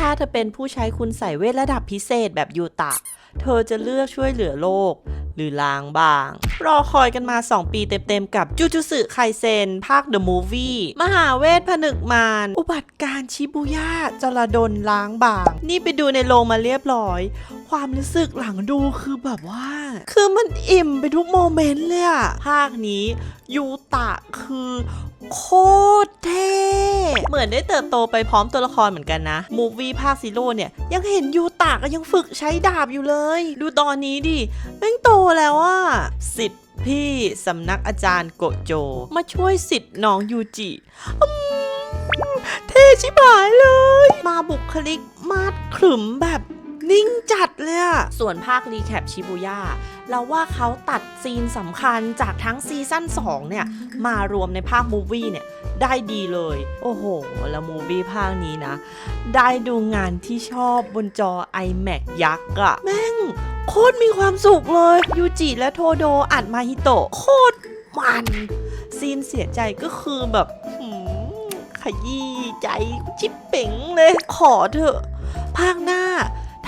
ถ้าเธอเป็นผู้ใช้คุณใส่เวทระดับพิเศษแบบยูตะ เธอจะเลือกช่วยเหลือโลก หรือล้างบาง รอคอยกันมา 2 ปีเต็มๆกับจูจูสึไคเซน ภาค The Movie มหาเวทผนึกมารอุบัติการ์ชิบุย่าจระดลล้างบาง นี่ไปดูในโรงมาเรียบร้อย ความรู้สึกหลังดูคือแบบว่า คือมันอิ่มไปทุกโมเมนต์เลยอะภาคนี้ยูตะคือโคตรเท่เหมือนได้เติบโตไปพร้อมตัวละครเหมือนกันนะ มูฟวี่ภาคซีโร่เนี่ย ยังเห็นยูตะก็ยังฝึกใช้ดาบอยู่เลย ดูตอนนี้ดิแม่งโตแล้วอะสิทธิ์พี่สำนักอาจารย์โกโจ มาช่วยสิทธิ์น้องยูจิอืมเท่ชิบหายเลย มาบุคลิกมาดขรึมแบบ นิ่งจัดเลยอะส่วนภาครีแคปชิบุย่าเราว่าเขาตัดซีนสำคัญจากทั้งซีซั่น2เนี่ย มารวมในภาคมูวี่เนี่ย ได้ดีเลย โอ้โห แล้วมูวี่ภาคนี้นะ ได้ดูงานที่ชอบบนจอ iMac ยักษ์อะแม่ง โคตรมีความสุขเลย ยูจิและโทโดอัดมาฮิโตะโคตรมัน ซีนเสียใจก็คือแบบหืมขยี้ใจชิบเป๋งเลย ขอเถอะ ภาคหน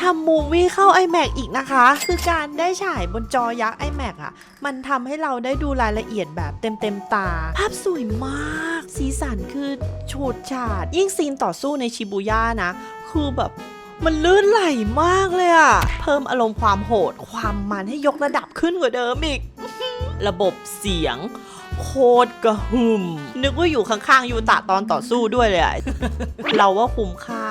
ทำมูวี่เข้า iMac อีกนะคะ คือการได้ฉายบนจอยักษ์ iMac อะ มันทำให้เราได้ดูรายละเอียดแบบเต็มเต็มๆตา ภาพสวยมาก สีสันคือฉูดฉาด ยิ่งซีนต่อสู้ในชิบูย่านะ คือแบบมันลื่นไหลมากเลยอะเพิ่มอารมณ์ความโหด ความมันให้ยกระดับขึ้นกว่าเดิมอีก ระบบเสียง โคตรกระหึ่ม นึกว่าอยู่ข้างๆยูตะตอนต่อสู้ด้วยเลย เราว่าคุ้มค่า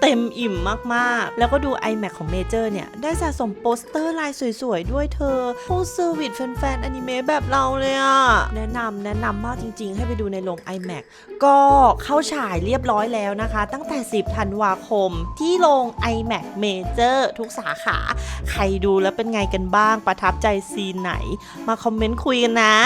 เต็มอิ่มมากๆ แล้วก็ดู iMac ของเมเจอร์เนี่ย ได้สะสมโปสเตอร์ลายสวยๆ ด้วยเธอโพสเซอร์วิสแฟนๆอนิเมะแบบเราเลยอะแนะนำแนะนำมากจริงๆ ให้ไปดูในโรง iMac ก็เข้าฉายเรียบร้อยแล้วนะคะ ตั้งแต่ 10ธันวาคม ที่โรง iMac Major ทุกสาขา ใครดูแล้วเป็นไงกันบ้างประทับใจซีนไหน มาคอมเมนต์คุยกันนะ